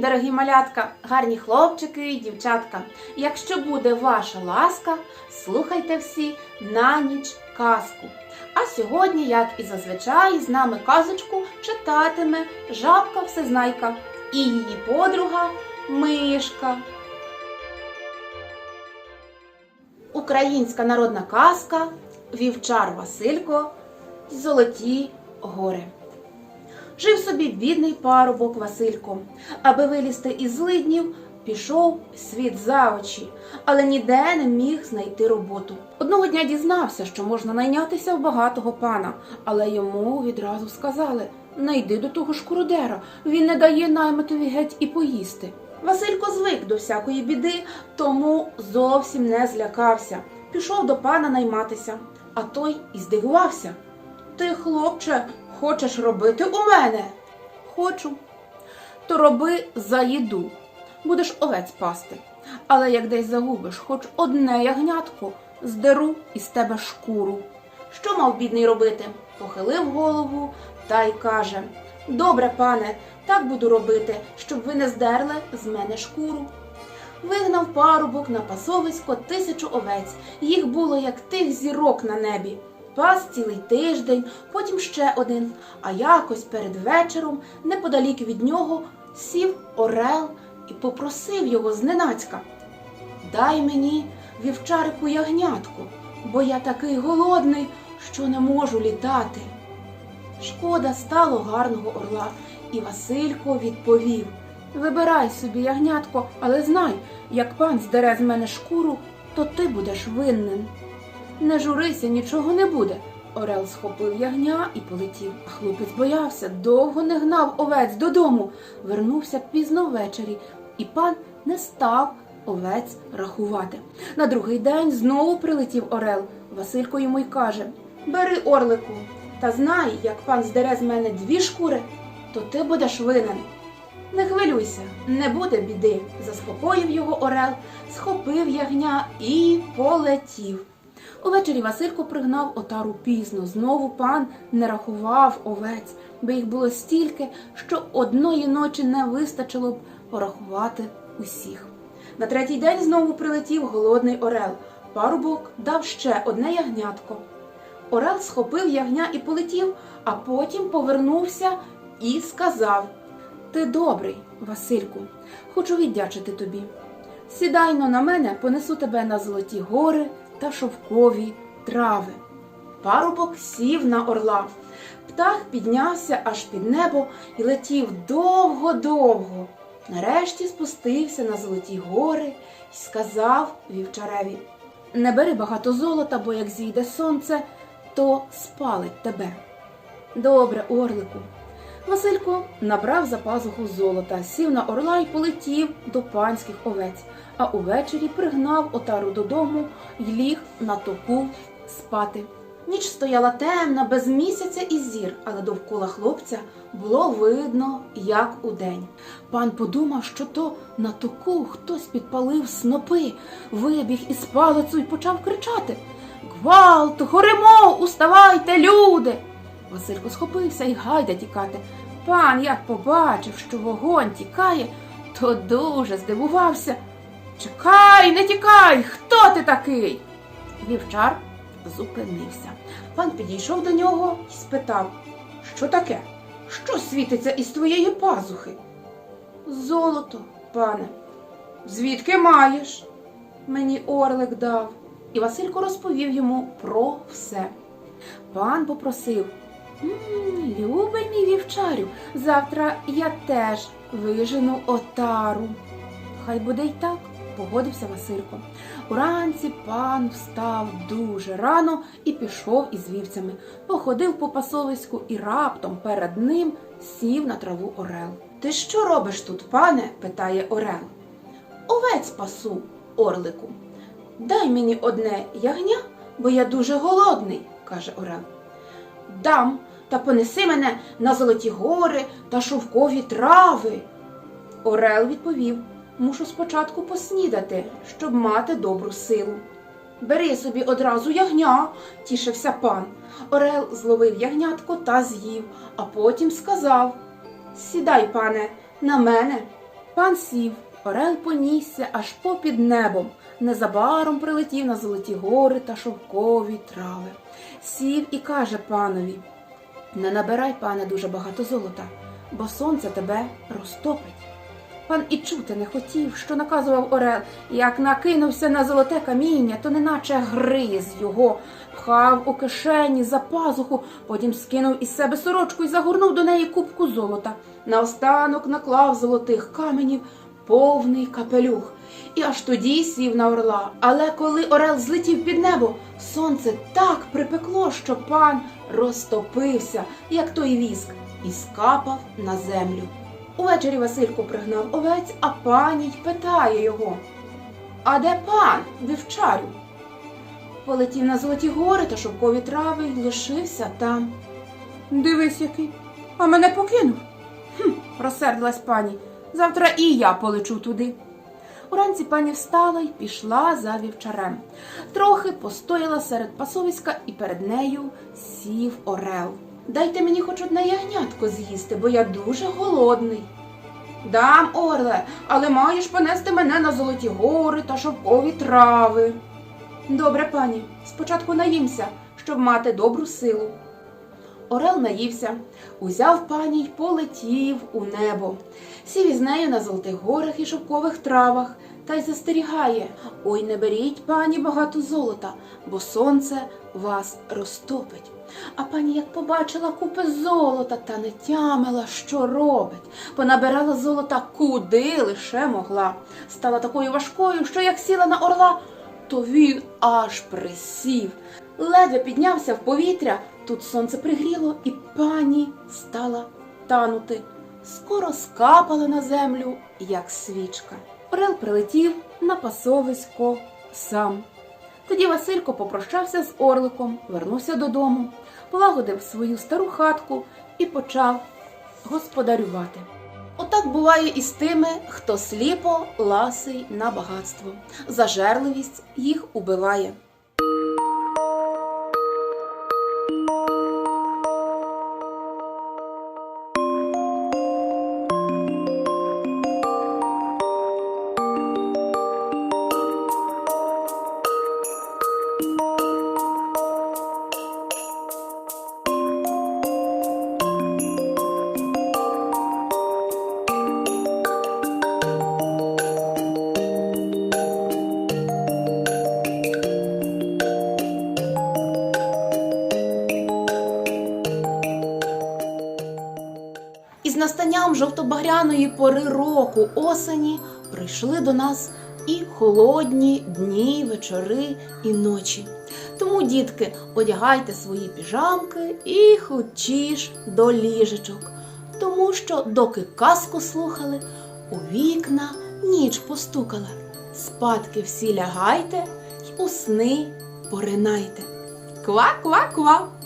Дорогі малятка, гарні хлопчики і дівчатка. Якщо буде ваша ласка, слухайте всі на ніч казку. А сьогодні, як і зазвичай, з нами казочку читатиме жабка всезнайка і її подруга Мишка. Українська народна казка Вівчар Василько Золоті гори. Жив собі бідний парубок Василько. Аби вилізти із злиднів, пішов світ за очі, але ніде не міг знайти роботу. Одного дня дізнався, що можна найнятися в багатого пана, але йому відразу сказали: не йди до того шкуродера, він не дає наймитові геть і поїсти. Василько звик до всякої біди, тому зовсім не злякався. Пішов до пана найматися, а той і здивувався. Ти, хлопче, хочеш робити у мене? Хочу. То роби за їду. Будеш овець пасти. Але як десь загубиш хоч одне ягнятко, здеру із тебе шкуру. Що мав бідний робити? Похилив голову та й каже: Добре, пане, так буду робити, щоб ви не здерли з мене шкуру. Вигнав парубок на пасовисько тисячу овець. Їх було як тих зірок на небі. Пас цілий тиждень, потім ще один. А якось перед вечором, неподалік від нього, сів орел і попросив його зненацька. Дай мені, вівчарику, ягнятку, бо я такий голодний, що не можу літати. Шкода стало гарного орла, і Василько відповів Вибирай собі, ягнятко, але знай, як пан здере з мене шкуру, то ти будеш винним. Не журися, нічого не буде. Орел схопив ягня і полетів. Хлопець боявся, довго не гнав овець додому. Вернувся пізно ввечері, і пан не став овець рахувати. На другий день знову прилетів орел. Василько йому й каже Бери орлику, та знай, як пан здере з мене дві шкури, то ти будеш винен. Не хвилюйся, не буде біди, заспокоїв його орел, схопив ягня і полетів. Увечері Василько пригнав отару пізно. Знову пан не рахував овець, бо їх було стільки, що одної ночі не вистачило б порахувати усіх. На третій день знову прилетів голодний орел. Парубок дав ще одне ягнятко. Орел схопив ягня і полетів, а потім повернувся і сказав: Ти добрий, Васильку, хочу віддячити тобі. Сідайно на мене, понесу тебе на золоті гори та шовкові трави. Парубок сів на орла. Птах піднявся аж під небо і летів довго-довго. Нарешті спустився на золоті гори і сказав вівчареві Не бери багато золота, бо як зійде сонце, то спалить тебе. Добре, орлику. Василько набрав за пазуху золота, сів на орла і полетів до панських овець, а увечері пригнав отару додому й ліг на току спати. Ніч стояла темна, без місяця і зір, але довкола хлопця було видно, як удень. Пан подумав, що то на току хтось підпалив снопи, вибіг із палицю і почав кричати Гвалт, горимо, уставайте, люди! Василько схопився і гайда тікати. Пан, як побачив, що вогонь тікає, то дуже здивувався. Чекай, не тікай, хто ти такий? Вівчар зупинився. Пан підійшов до нього і спитав, що таке? Що світиться із твоєї пазухи? Золото, пане. Звідки маєш? Мені орлик дав. І Василько розповів йому про все. Пан попросив «М, Любий мій вівчарю, завтра я теж вижену отару. Хай буде й так, погодився Василько. Уранці пан встав дуже рано і пішов із вівцями, походив по пасовиську і раптом перед ним сів на траву орел. Ти що робиш тут, пане? питає орел. Овець пасу, орлику. Дай мені одне ягня, бо я дуже голодний, каже Орел. Дам, та понеси мене на золоті гори та шовкові трави. Орел відповів Мушу спочатку поснідати, щоб мати добру силу. Бери собі одразу ягня, тішився пан. Орел зловив ягнятко та з'їв, а потім сказав Сідай, пане, на мене. Пан сів, орел понісся аж попід небом. Незабаром прилетів на золоті гори та шовкові трави. Сів і каже панові: Не набирай, пане, дуже багато золота, бо сонце тебе розтопить. Пан і чути не хотів, що наказував Орел, як накинувся на золоте каміння, то неначе гриз його, пхав у кишені за пазуху, потім скинув із себе сорочку і загорнув до неї кубку золота. Наостанок наклав золотих каменів повний капелюх. І аж тоді сів на орла. Але коли орел злетів під небо, сонце так припекло, що пан розтопився, як той віск, і скапав на землю. Увечері Василько пригнав овець, а пані й питає його. А де пан, вівчарю? Полетів на золоті гори та шовкові трави й лишився там. Дивись який, а мене покинув. Хм, розсердилась пані. Завтра і я полечу туди. Уранці пані встала й пішла за вівчарем. Трохи постояла серед пасовиська, і перед нею сів орел. Дайте мені хоч одне ягнятко з'їсти, бо я дуже голодний. Дам, орле, але маєш понести мене на золоті гори та шовкові трави. Добре, пані, спочатку наїмся, щоб мати добру силу. Орел наївся, узяв пані й полетів у небо. Сів із нею на золотих горах і шовкових травах та й застерігає Ой, не беріть, пані, багато золота, бо сонце вас розтопить. А пані, як побачила купи золота, та не тямила, що робить. Понабирала золота куди лише могла. Стала такою важкою, що як сіла на орла, то він аж присів. Ледве піднявся в повітря, тут сонце пригріло, і пані стала танути. Скоро скапала на землю, як свічка. Орел прилетів на пасовисько сам. Тоді Василько попрощався з орликом, вернувся додому, полагодив свою стару хатку і почав господарювати. Отак буває і з тими, хто сліпо ласий на багатство. Зажерливість їх убиває. Настанням жовтобагряної пори року осені прийшли до нас і холодні дні, вечори і ночі. Тому, дітки, одягайте свої піжамки і хочіш до ліжечок, тому що, доки казку слухали, у вікна ніч постукала. Спадки всі лягайте й у сни поринайте. Ква-ква-ква!